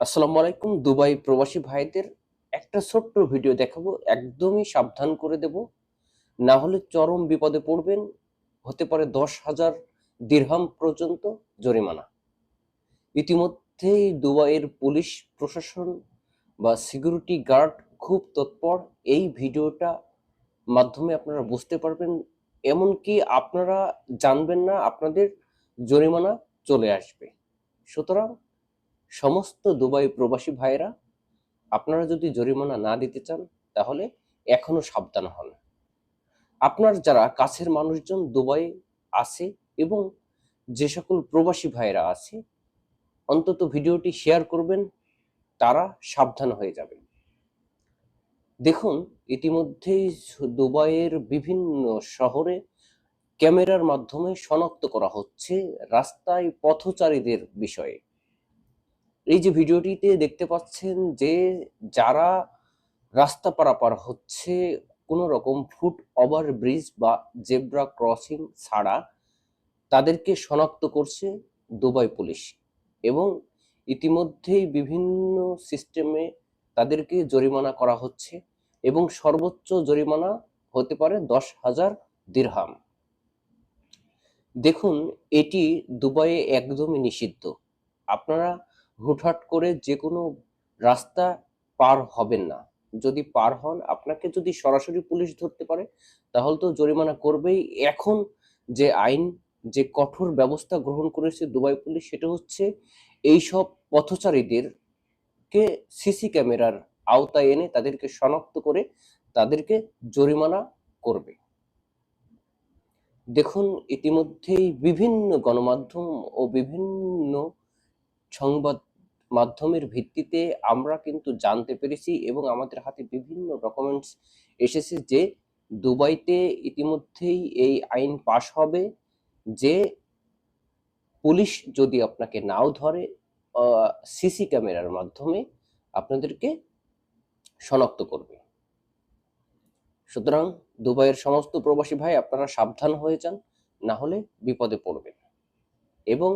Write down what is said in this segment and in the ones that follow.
আসসালামু আলাইকুম, দুবাই প্রবাসী ভাইদের একটা ছোট্ট ভিডিও দেখাবো। একদমই সাবধান করে দেব। না হলে চরম বিপদে পড়বেন। হতে পারে দশ হাজার দিরহাম পর্যন্ত জরিমানা। ইতিমধ্যেই দুবাইয়ের পুলিশ প্রশাসন বা সিকিউরিটি গার্ড খুব তৎপর। এই ভিডিওটা মাধ্যমে আপনারা বুঝতে পারবেন। এমনকি আপনারা জানবেন না, আপনাদের জরিমানা চলে আসবে। সুতরাং সমস্ত দুবাই প্রবাসী ভাইয়েরা, আপনারা যদি জরিমানা না দিতে চান, তাহলে এখনও সাবধান হন। আপনার যারা কাছের মানুষজন দুবাই আছে এবং যে সকল প্রবাসী ভাইয়েরা আছে, অন্তত ভিডিওটি শেয়ার করবেন, তারা সাবধান হয়ে যাবেন। দেখুন, ইতিমধ্যেই দুবাইয়ের বিভিন্ন শহরে ক্যামেরার মাধ্যমে শনাক্ত করা হচ্ছে রাস্তায় পথচারীদের বিষয়ে। এই যে ভিডিওটিতে দেখতে পাচ্ছেন যে যারা রাস্তা পারাপার হচ্ছে, কোনো রকম ফুট ওভার ব্রিজ বা জেব্রা ক্রসিং ছাড়া তাদেরকে শনাক্ত করছে দুবাই পুলিশ এবং ইতিমধ্যেই বিভিন্ন সিস্টেমে তাদেরকে জরিমানা করা হচ্ছে এবং সর্বোচ্চ জরিমানা হতে পারে দশ হাজার দিরহাম। দেখুন, এটি দুবাইয়ে একদমই নিষিদ্ধ। আপনারা হুটহাট করে যে কোনো রাস্তা পার হবেন না। যদি পার হন, আপনাকে যদি সরাসরি পুলিশ ধরতে পারে, তাহলে তো জরিমানা করবেই। এখন যে আইন, যে কঠোর ব্যবস্থা গ্রহণ করেছে দুবাই পুলিশ, সেটা হচ্ছে এই সব পথচারীদেরকে সিসি ক্যামেরার আওতায় এনে তাদেরকে শনাক্ত করে তাদেরকে জরিমানা করবে। দেখুন, ইতিমধ্যেই বিভিন্ন গণমাধ্যম ও বিভিন্ন সংবাদ মাধ্যমের ভিত্তিতে আমরা কিন্তু জানতে পেরেছি এবং আমাদের হাতে বিভিন্ন ডকুমেন্টস এসেছে যে দুবাইতে ইতিমধ্যেই এই আইন পাশ হবে যে পুলিশ যদি আপনাকে নাও ধরে সিসি ক্যামেরার মাধ্যমে আপনাদেরকে শনাক্ত করবে। সুতরাং দুবাইয়ের সমস্ত প্রবাসী ভাই আপনারা সাবধান হয়ে যান, না হলে বিপদে পড়বেন। এবং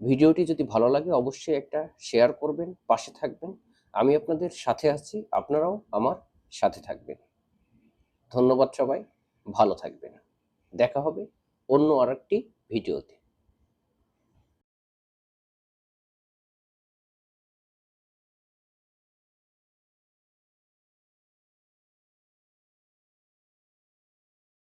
ভিডিওটি যদি ভালো লাগে, অবশ্যই একটা শেয়ার করবেন, পাশে থাকবেন। আমি আপনাদের সাথে আছি, আপনারাও আমার সাথে থাকবেন। ধন্যবাদ সবাই, ভালো থাকবেন। দেখা হবে অন্য আরেকটি ভিডিওতে।